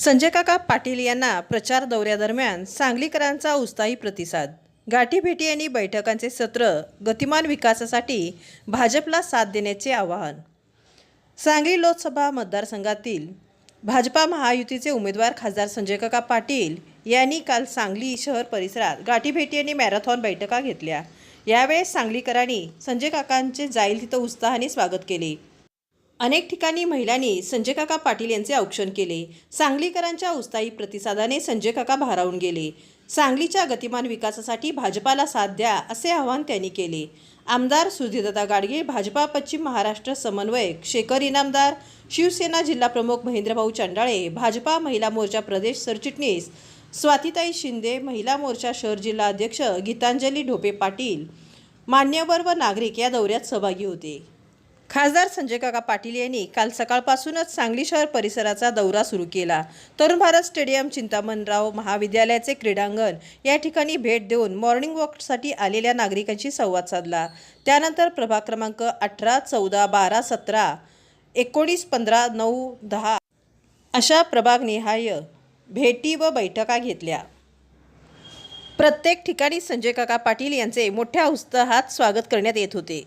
संजय काका पाटील यांना प्रचार दौऱ्यादरम्यान सांगलीकरांचा उत्साही प्रतिसाद. गाठीभेटी आणि बैठकांचे सत्र गतिमान विकासासाठी भाजपला साथ देण्याचे आवाहन. सांगली लोकसभा मतदारसंघातील भाजपा महायुतीचे उमेदवार खासदार संजय काका पाटील यांनी काल सांगली शहर परिसरात गाठीभेटी आणि मॅरेथॉन बैठका घेतल्या. यावेळेस सांगलीकरांनी संजय काकांचे जाईल तिथं उत्साहाने स्वागत केले. अनेक ठिकाणी महिलांनी संजय काका पाटील यांचे औक्षण केले. सांगलीकरांच्या उत्साही प्रतिसादाने संजय काका भारावून गेले. सांगलीच्या गतिमान विकासासाठी भाजपाला साथ द्या असे आवाहन त्यांनी केले. आमदार सुधीरदा गाडगे भाजपा पश्चिम महाराष्ट्र समन्वयक शेखर इनामदार शिवसेना जिल्हाप्रमुख महेंद्रभाऊ चांडाळे भाजपा महिला मोर्चा प्रदेश सरचिटणीस स्वातिताई शिंदे महिला मोर्चा शहर जिल्हा अध्यक्ष गीतांजली ढोपे पाटील मान्यवर व नागरिक या दौऱ्यात सहभागी होते. खासदार संजय काका पाटील यांनी काल सकाळपासूनच सांगली शहर परिसराचा दौरा सुरू केला. तरुण भारत स्टेडियम चिंतामणराव महाविद्यालयाचे क्रीडांगण या ठिकाणी भेट देऊन मॉर्निंग वॉकसाठी आलेल्या नागरिकांशी संवाद साधला. त्यानंतर प्रभाग क्रमांक अठरा चौदा बारा सतरा एकोणीस पंधरा नऊ दहा अशा प्रभागनिहाय भेटी व बैठका घेतल्या. प्रत्येक ठिकाणी संजय काका पाटील यांचे मोठ्या उत्साहात स्वागत करण्यात येत होते.